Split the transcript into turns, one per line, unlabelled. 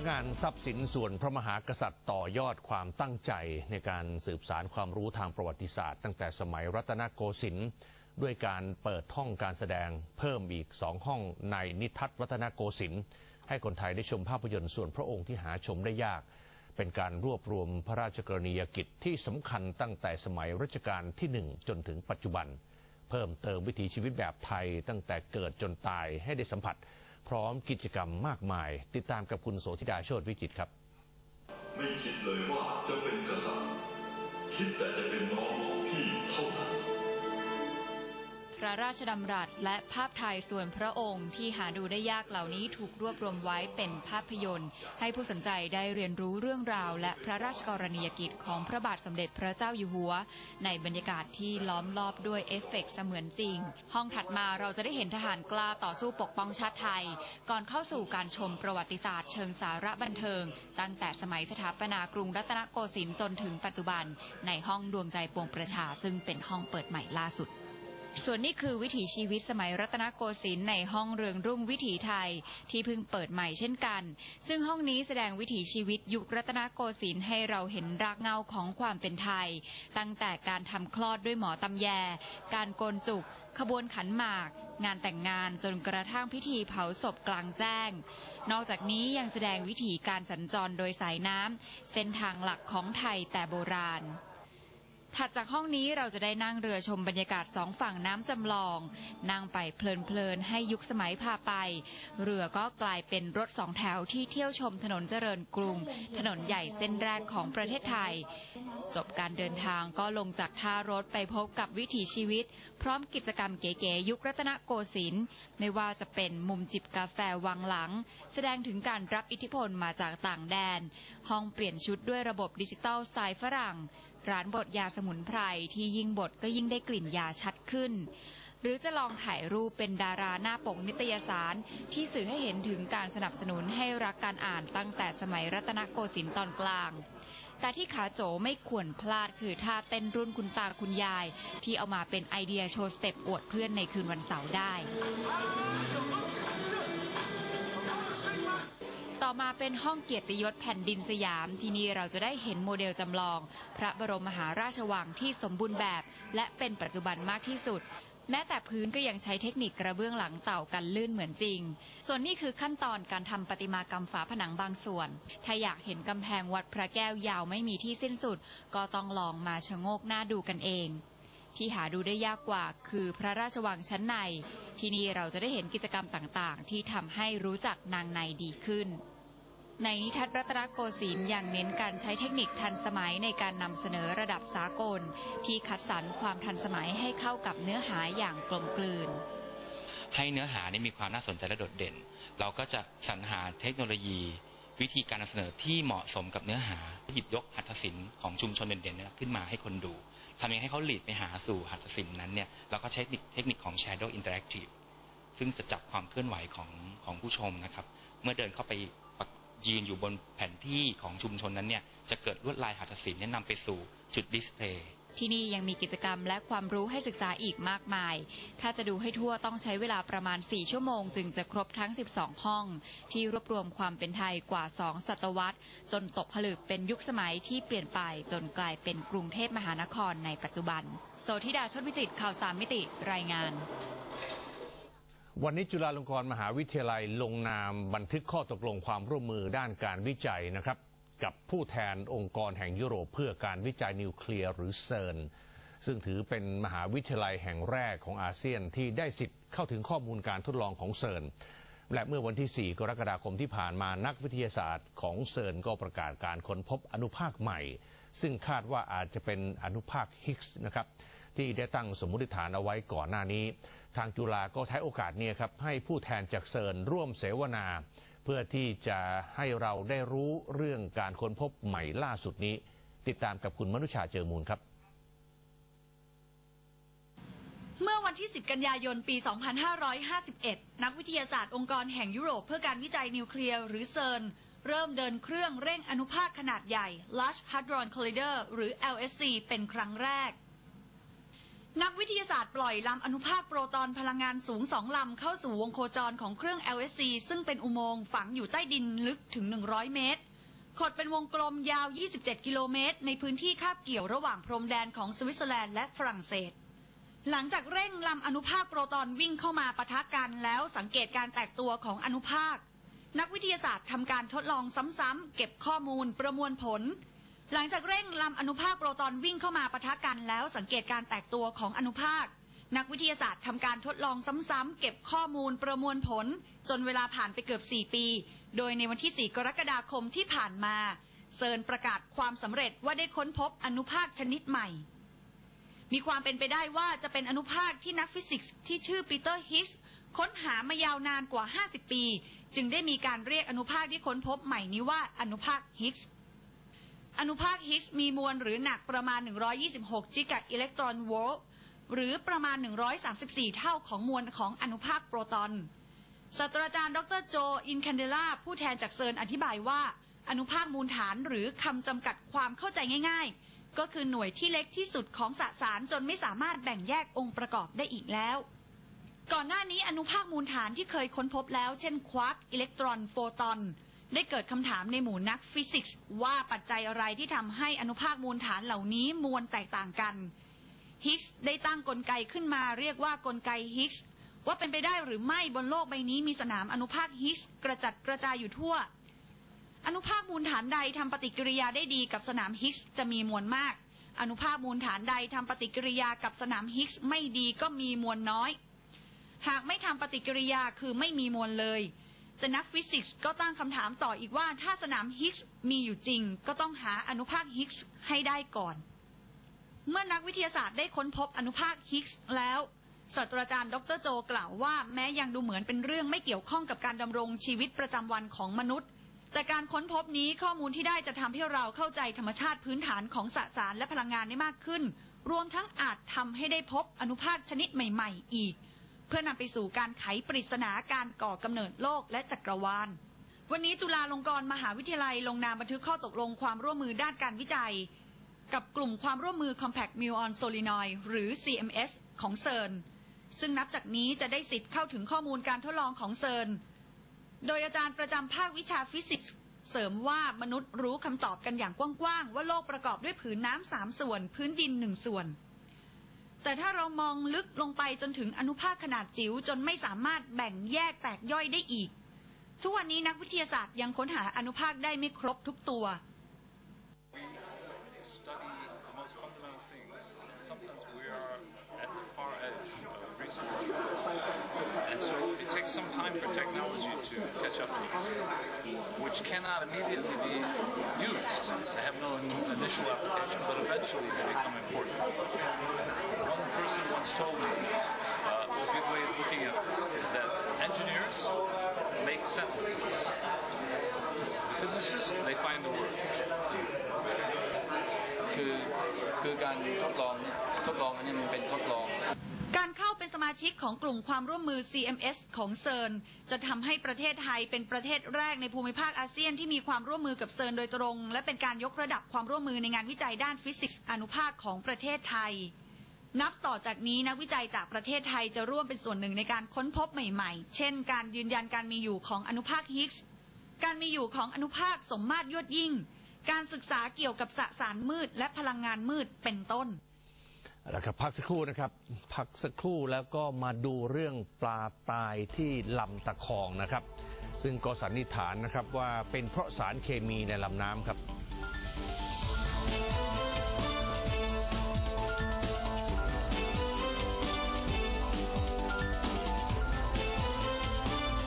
นักงานทรัพย์สินส่วนพระมหากษัตริย์ต่อยอดความตั้งใจในการสืบสารความรู้ทางประวัติศาสตร์ ตั้งแต่สมัยรัตนโกสินทร์ด้วยการเปิดห้องการแสดงเพิ่มอีกสองห้องในนิทัศรัตนโกสินทร์ให้คนไทยได้ชมภาพยนตร์ส่วนพระองค์ที่หาชมได้ยาก เป็นการรวบรวมพระราชกรณียกิจที่สำคัญตั้งแต่สมัยรัชกาลที่หนึ่งจนถึงปัจจุบัน เพิ่มเติมวิถีชีวิตแบบไทยตั้งแต่เกิดจนตายให้ได้สัมผัส พร้อมกิจกรรมมากมาย ติดตามกับคุณโสธิดาโชติวิจิตครับ
ไม่คิดเลยว่าจะเป็นกษัตริย์ คิดแต่จะเป็นน้องของพี่เท่านั้น
พระราชดำรัสและภาพถ่ายส่วนพระองค์ที่หาดูได้ยากเหล่านี้ถูกรวบรวมไว้เป็นภาพยนตร์ ให้ผู้สนใจได้เรียนรู้เรื่องราว และพระราชกรณียกิจของพระบาทสมเด็จพระเจ้าอยู่หัว ในบรรยากาศที่ล้อมรอบด้วยเอฟเฟกต์เสมือนจริง ห้องถัดมาเราจะได้เห็นทหารกล้าต่อสู้ปกป้องชาติไทย ก่อนเข้าสู่การชมประวัติศาสตร์เชิงสาระบันเทิง ตั้งแต่สมัยสถาปนากรุงรัตนโกสินทร์จนถึงปัจจุบัน ในห้องดวงใจปวงประชาซึ่งเป็นห้องเปิดใหม่ล่าสุด ส่วนนี้คือวิถีชีวิตสมัยรัตนโกสินทร์ในห้องเรืองรุ่งวิถีไทยที่เพิ่งเปิดใหม่เช่นกัน ซึ่งห้องนี้แสดงวิถีชีวิตยุครัตนโกสินทร์ให้เราเห็นรากเหง้าของความเป็นไทย ตั้งแต่การทำคลอดด้วยหมอตำแย การโกนจุก ขบวนขันหมาก งานแต่งงานจนกระทั่งพิธีเผาศพกลางแจ้ง นอกจากนี้ยังแสดงวิถีการสัญจรโดยสายน้ำเส้นทางหลักของไทยแต่โบราณ ถัดจากห้องนี้เราจะได้นั่งเรือชมบรรยากาศสองฝั่งน้ำจำลอง นั่งไปเพลินๆให้ยุคสมัยพาไป เรือก็กลายเป็นรถสองแถวที่เที่ยวชมถนนเจริญกรุง ถนนใหญ่เส้นแรกของประเทศไทย จบการเดินทางก็ลงจากท่ารถไปพบกับวิถีชีวิต พร้อมกิจกรรมเก๋ๆยุครัตนโกสินทร์ไม่ว่าจะเป็นมุมจิบกาแฟวังหลัง แสดงถึงการรับอิทธิพลมาจากต่างแดน ห้องเปลี่ยนชุดด้วยระบบดิจิตอลสไตล์ฝรั่ง ร้านบดยาสมุนไพรที่ยิ่งบดก็ยิ่งได้กลิ่นยาชัดขึ้น หรือจะลองถ่ายรูปเป็นดาราหน้าปกนิตยสาร ที่สื่อให้เห็นถึงการสนับสนุนให้รักการอ่านตั้งแต่สมัยรัตนโกสินทร์ตอนกลางแต่ที่ขาโจไม่ควรพลาดคือท่าเต้นรุ่นคุณตาคุณยาย ที่เอามาเป็นไอเดียโชว์สเต็ปอวดเพื่อนในคืนวันเสาร์ได้ ต่อมาเป็นห้องเกียรติยศแผ่นดินสยาม ที่นี่เราจะได้เห็นโมเดลจำลอง พระบรมมหาราชวังที่สมบูรณ์แบบ และเป็นปัจจุบันมากที่สุด แม้แต่พื้นก็ยังใช้เทคนิคกระเบื้องหลังเต่ากันลื่นเหมือนจริง ส่วนนี้คือขั้นตอนการทำประติมากรรมฝาผนังบางส่วน ถ้าอยากเห็นกำแพงวัดพระแก้วยาวไม่มีที่สิ้นสุด ก็ต้องลองมาชะโงกหน้าดูกันเองที่หาดูได้ยากกว่าคือพระราชวังชั้นใน ที่นี่เราจะได้เห็นกิจกรรมต่างๆ ที่ทำให้รู้จักนางในดีขึ้น ในนิทัศน์รัตนโกสินทร์ยังเน้นการใช้เทคนิคทันสมัยในการนำเสนอระดับสากล ที่คัดสรรความทันสมัยให้เข้ากับเนื้อหาอย่างกลมกลืน
ให้เนื้อหานี่มีความน่าสนใจและโดดเด่น เราก็จะสรรหาเทคโนโลยี วิธีการนำเสนอที่เหมาะสมกับเนื้อหาหยิบยกหัตถศิลป์ของชุมชนเด่นๆขึ้นมาให้คนดูทำยังไงให้เขาหลีดไปหาสู่หัตถศิลป์นั้นเนี่ยเราก็ใช้เทคนิคของ Shadow Interactive ซึ่งจะจับความเคลื่อนไหวของของผู้ชมนะครับ เมื่อเดินเข้าไป ยืนอยู่บนแผนที่ของชุมชนนั้นเนี่ยจะเกิดลวดลายหัตถศิลป์เนี่ยนำไปสู่จุดดิสเพลย์
ที่นี่ยังมีกิจกรรมและความรู้ให้ศึกษาอีกมากมาย ถ้าจะดูให้ทั่วต้องใช้เวลาประมาณ 4 ชั่วโมง จึงจะครบทั้ง 12 ห้อง ที่รวบรวมความเป็นไทยกว่า 2 ศตวรรษ จนตกผลึกเป็นยุคสมัยที่เปลี่ยนไปจนกลายเป็นกรุงเทพมหานครในปัจจุบัน โสธิดาชดวิจิตข่าวสามมิติรายงาน
วันนี้จุฬาลงกรณ์มหาวิทยาลัยลงนามบันทึกข้อตกลงความร่วมมือด้านการวิจัยนะครับ กับผู้แทนองค์กรแห่งยุโรปเพื่อการวิจัยนิวเคลียร์หรือเซิร์นซึ่งถือเป็นมหาวิทยาลัยแห่งแรกของอาเซียนที่ได้สิทธิ์เข้าถึงข้อมูลการทดลองของเซิร์นและเมื่อวันที่ 4 กรกฎาคมที่ผ่านมานักวิทยาศาสตร์ของเซิร์นก็ประกาศการค้นพบอนุภาคใหม่ ซึ่งคาดว่าอาจจะเป็นอนุภาคฮิกส์นะครับที่ได้ตั้งสมมติฐานเอาไว้ก่อนหน้านี้ ทางจุฬาก็ใช้โอกาสนี้ครับให้ผู้แทนจากเซิร์นร่วมเสวนา เพื่อที่จะให้เราได้รู้เรื่องการค้นพบใหม่ล่าสุดนี้ ติดตามกับคุณมนุชาเจอมูลครับ
เมื่อวันที่ 10 กันยายน ปี 2551 นักวิทยาศาสตร์องค์กรแห่งยุโรปเพื่อการวิจัยนิวเคลียร์หรือเซิร์นเริ่มเดินเครื่องเร่งอนุภาคขนาดใหญ่ Large Hadron Collider หรือ LSC เป็นครั้งแรก นักวิทยาศาสตร์ปล่อยลำอนุภาคโปรตอนพลังงานสูงสองลำเข้าสู่วงโคจรของเครื่อง LSC ซึ่งเป็นอุโมงค์ฝังอยู่ใต้ดินลึกถึง 100 เมตร ขดเป็นวงกลมยาว 27 กิโลเมตร ในพื้นที่คาบเกี่ยวระหว่างพรมแดนของสวิตเซอร์แลนด์และฝรั่งเศส หลังจากเร่งลำอนุภาคโปรตอนวิ่งเข้ามาปะทะกันแล้วสังเกตการแตกตัวของอนุภาค นักวิทยาศาสตร์ทำการทดลองซ้ำๆเก็บข้อมูลประมวลผล หลังจากเร่งลำอนุภาคโปรตอนวิ่งเข้ามาปะทะกันแล้วสังเกตการแตกตัวของอนุภาค นักวิทยาศาสตร์ทำการทดลองซ้ำๆเก็บข้อมูลประมวลผล จนเวลาผ่านไปเกือบ 4 ปี โดยในวันที่ 4 กรกฎาคมที่ผ่านมาเซิร์นประกาศความสำเร็จว่าได้ค้นพบอนุภาคชนิดใหม่ มีความเป็นไปได้ว่าจะเป็นอนุภาคที่นักฟิสิกส์ที่ชื่อปีเตอร์ฮิกส์ค้นหามายาวนานกว่า 50 ปี จึงได้มีการเรียกอนุภาคที่ค้นพบใหม่นี้ว่าอนุภาคฮิกส์ อนุภาคฮิกส์มีมวลหรือหนักประมาณ 126 จิกะอิเล็กตรอนโวลต์หรือประมาณ 134 เท่าของมวลของอนุภาคโปรตอนศาสตราจารย์ดรโจ อินแคนเดลาผู้แทนจากเซิร์นอธิบายว่า อนุภาคมูลฐานหรือคำจำกัดความเข้าใจง่าย ๆ ก็คือหน่วยที่เล็กที่สุดของสสารจนไม่สามารถแบ่งแยกองค์ประกอบได้อีกแล้ว ก่อนหน้านี้อนุภาคมูลฐานที่เคยค้นพบแล้ว เช่น ควาร์กอิเล็กตรอน โฟตอน ได้เกิดคำถามในหมู่นักฟิสิกส์ ว่าปัจจัยอะไรที่ทำให้อนุภาคมูลฐานเหล่านี้มวลแตกต่างกัน ฮิกส์ได้ตั้งกลไกขึ้นมาเรียกว่ากลไกฮิกส์ว่าเป็นไปได้หรือไม่บนโลกใบนี้มีสนามอนุภาคฮิกส์กระจัดกระจายอยู่ทั่ว อนุภาคมูลฐานใดทำปฏิกิริยาได้ดีกับสนามฮิกส์จะมีมวลมาก อนุภาคมูลฐานใดทำปฏิกิริยากับสนามฮิกส์ไม่ดีก็มีมวลน้อย หากไม่ทำปฏิกิริยาคือไม่มีมวลเลย แต่นักฟิสิกส์ก็ตั้งคำถามต่ออีกว่าถ้าสนามฮิกส์มีอยู่จริง ก็ต้องหาอนุภาคฮิกส์ให้ได้ก่อน เมื่อนักวิทยาศาสตร์ได้ค้นพบอนุภาคฮิกส์แล้วศาสตราจารย์ดรโจกล่าวว่าแม้ยังดูเหมือนเป็นเรื่องไม่เกี่ยวข้องกับการดำรงชีวิตประจำวันของมนุษย์ แต่การค้นพบนี้ข้อมูลที่ได้จะทำให้เราเข้าใจธรรมชาติพื้นฐานของสสารและพลังงานได้มากขึ้น รวมทั้งอาจทำให้ได้พบอนุภาคชนิดใหม่ ๆ อีก เพื่อนำไปสู่การไขปริศนาการก่อกำเนิดโลกและจักรวาล วันนี้จุฬาลงกรณ์มหาวิทยาลัยลงนามบันทึกข้อตกลงความร่วมมือด้านการวิจัย กับกลุ่มความร่วมมือ Compact Muon Solenoid หรือ CMS ของเซิร์นซึ่งนับจากนี้จะได้สิทธิ์เข้าถึงข้อมูลการทดลองของเซิร์นโดยอาจารย์ประจำภาควิชาฟิสิกส์เสริมว่ามนุษย์รู้คำตอบกันอย่างกว้างๆว่าโลกประกอบด้วยผืนน้ำสามส่วน พื้นดินหนึ่งส่วน แต่ถ้าเรามองลึกลงไปจนถึงอนุภาคขนาดจิ๋วจนไม่สามารถแบ่งแยกแตกย่อยได้อีก ทุกวันนี้นักวิทยาศาสตร์ยังค้นหาอนุภาคได้ไม่ครบทุกตัว
We study the most fundamental things. In some sense, we are at the far edge of research. And so it takes some time for technology to catch up to us, which cannot immediately be used. initial application, but eventually they become important. One person once told me uh, a good way of looking at this is that engineers make sentences. Physicists, they find the words.
คือคือการทดลองเนี่ยทดลองอันนี้มันเป็นทดลอง
การเข้าเป็นสมาชิกของกลุ่มความร่วมมือ CMS ของเซิร์นจะทำให้ประเทศไทยเป็นประเทศแรกในภูมิภาคอาเซียนที่มีความร่วมมือกับเซิร์นโดยตรง และเป็นการยกระดับความร่วมมือในงานวิจัยด้านฟิสิกส์อนุภาคของประเทศไทย นับต่อจากนี้นักวิจัยจากประเทศไทยจะร่วมเป็นส่วนหนึ่งในการค้นพบใหม่ๆ เช่น การยืนยันการมีอยู่ของอนุภาคฮิกส์ การมีอยู่ของอนุภาคสมมาตรยวดยิ่ง การศึกษาเกี่ยวกับสสารมืดและพลังงานมืดเป็นต้น
แล้วครับพักสักครู่นะครับ พักสักครู่แล้วก็มาดูเรื่องปลาตายที่ลำตะคองนะครับ ซึ่งก็สันนิษฐานนะครับว่าเป็นเพราะสารเคมีในลำน้ำครับ